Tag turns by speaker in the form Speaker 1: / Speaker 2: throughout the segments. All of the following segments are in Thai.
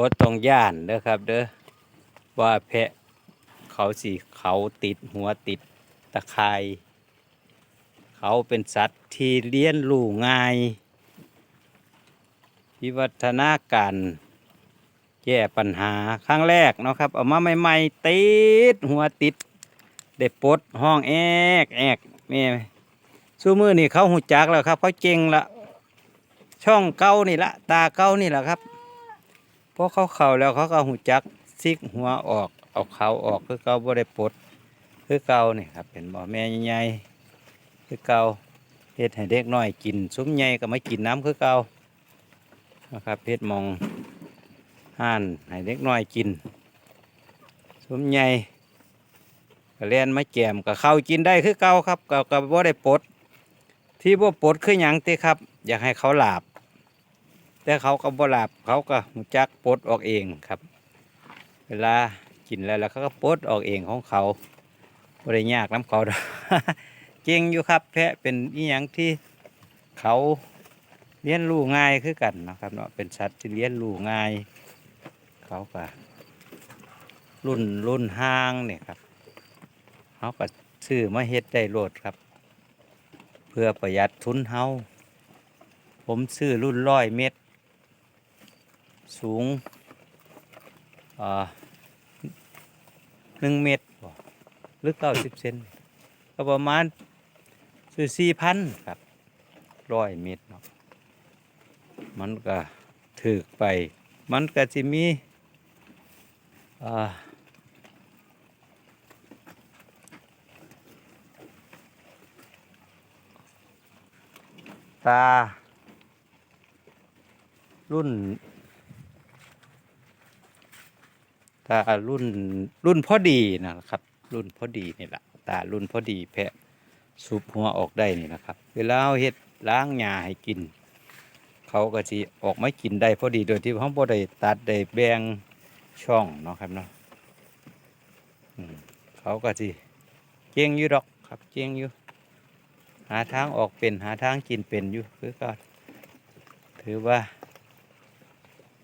Speaker 1: บ่ต้องย่านเด้อครับ เด้อว่าแพะเขาสิเขาติดหัวติดตะไคร่เขาเป็นสัตว์ที่เลี้ยนรู้ง่ายวิวัฒนาการแก้ปัญหาครั้งแรกเนาะครับเอามาใหม่ๆติดหัวติดได้ปดห้องแอกแอกแม่ซูมือนี่เขาหูจักแล้วครับ เขาเจงละช่องเก้านี่ละตาเก้านี่แหละครับ พอเขาเข่าแล้วเขาก็หูจักซิกหัวออก เอาเขาออกคือเก่าบ่ได้ปลดคือเก่านี่ครับเป็นบ่อแม่ใหญ่ๆคือเก่าเฮ็ดให้เด็กน้อยกินซุ้มใหญ่ก็มากินน้ำคือเก่านะครับเฮ็ดมองห่านให้เด็กน้อยกินซุ้มใหญ่ก็เล่นมาแจมก็เข้ากินได้คือเก่าครับก็ก็บ่ได้ปลดที่บ่ปลดคือหยังติครับ อยากให้เขาหลาบ แต่เขาก็บ่หลับเขาก็หูจักปลดออกเองครับ เวลากินแล้วแล้วเขาก็ปลดออกเองของเขาบ่ได้ยากน้ำเขาดอกเก่งอยู่ครับ แพะเป็นอีหยังที่เขาเลี้ยนรู้ง่ายคือกันนะครับเนาะเป็นสัตว์ที่เลี้ยนรู้ง่าย เขาก็รุ่นรุ่นห้างเนี่ยครับเขาก็ซื้อมาเฮ็ดได้โลดครับ เพื่อประหยัดทุนเฮาผมซื้อรุ่นร้อยเมตร สูงหนึ่งเมตรหรือเก้าสิบเซนก็ประมาณซื้อสี่พันครับร้อยเมตรเนาะมันก็ถือไป มันก็จะมีตา รุ่น ตารุ่นรุ่นพอดีนะครับ รุ่นพอดีนี่แหละตารุ่นพอดีแพะสูบหัวออกได้นี่นะครับ เวลาเฮ็ดล้างหญ้าให้กิน เขาก็สิออกไมากินได้พอดีโดยที่เขาบ่ได้ตัดได้แบ่งช่องเนาะครับเนาะเขาก็สิเจียงอยู่ดอกครับเจียงอยู่ หาทางออกเป็นหาทางกินเป็นอยู่คือก็ถือว่า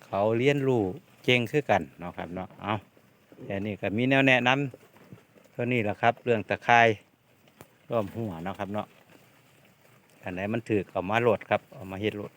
Speaker 1: เขาเลี้ยนรู้ เก่งคือกันเนาะครับเนาะเอาแต่นี่ก็มีแนวแนะนำเท่านี้แหละครับ เรื่องตะไคร่ร่วมหัวเนาะครับเนาะอันไหนมันถือเอามาโหลดครับเอามาเฮ็ดโหลด